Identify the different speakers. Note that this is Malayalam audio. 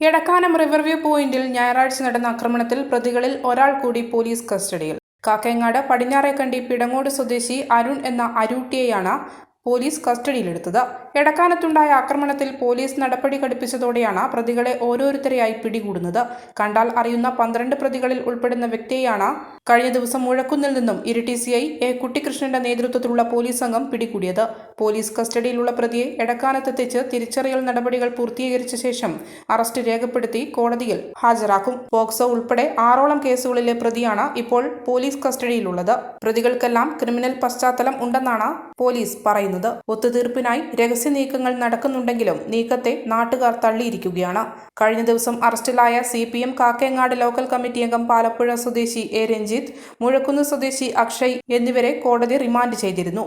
Speaker 1: എടക്കാനം റിവർവ്യൂ പോയിന്റിൽ ഞായറാഴ്ച നടന്ന ആക്രമണത്തിൽ പ്രതികളിൽ ഒരാൾ കൂടി പോലീസ് കസ്റ്റഡിയിൽ. കാക്കയങ്ങാട് പടിഞ്ഞാറേക്കണ്ടി പിടങ്ങോട് സ്വദേശി അരുൺ എന്ന അരൂട്ടിയെയാണ് പോലീസ് കസ്റ്റഡിയിലെടുത്തത്. എടക്കാനത്തുണ്ടായ ആക്രമണത്തിൽ പോലീസ് നടപടി ഘടിപ്പിച്ചതോടെയാണ് പ്രതികളെ ഓരോരുത്തരെയായി പിടികൂടുന്നത്. കണ്ടാൽ അറിയുന്ന പന്ത്രണ്ട് പ്രതികളിൽ ഉൾപ്പെടുന്ന വ്യക്തിയെയാണ് കഴിഞ്ഞ ദിവസം മുഴക്കുന്നിൽ നിന്നും ഇരിട്ടി സി ഐ എ കുട്ടികൃഷ്ണന്റെ നേതൃത്വത്തിലുള്ള പോലീസ് സംഘം പിടികൂടിയത്. പോലീസ് കസ്റ്റഡിയിലുള്ള പ്രതിയെ എടക്കാനത്തെത്തിച്ച് തിരിച്ചറിയൽ നടപടികൾ പൂർത്തീകരിച്ച ശേഷം അറസ്റ്റ് രേഖപ്പെടുത്തി കോടതിയിൽ ഹാജരാക്കും. പോക്സോ ഉൾപ്പെടെ ആറോളം കേസുകളിലെ പ്രതിയാണ് ഇപ്പോൾ പോലീസ് കസ്റ്റഡിയിലുള്ളത്. പ്രതികൾക്കെല്ലാം ക്രിമിനൽ പശ്ചാത്തലം ഉണ്ടെന്നാണ് പോലീസ് പറയുന്നത്. ഒത്തുതീർപ്പിനായി രഹസ്യ നീക്കങ്ങൾ നടക്കുന്നുണ്ടെങ്കിലും നീക്കത്തെ നാട്ടുകാർ തള്ളിയിരിക്കുകയാണ്. കഴിഞ്ഞ ദിവസം അറസ്റ്റിലായ C P M Kakkayangad local committee അംഗം പാലപ്പുഴ സ്വദേശി എ രഞ്ജിത്ത് മുഴക്കുന്ന് സ്വദേശി അക്ഷയ് എന്നിവരെ കോടതി റിമാൻഡ് ചെയ്തിരുന്നു.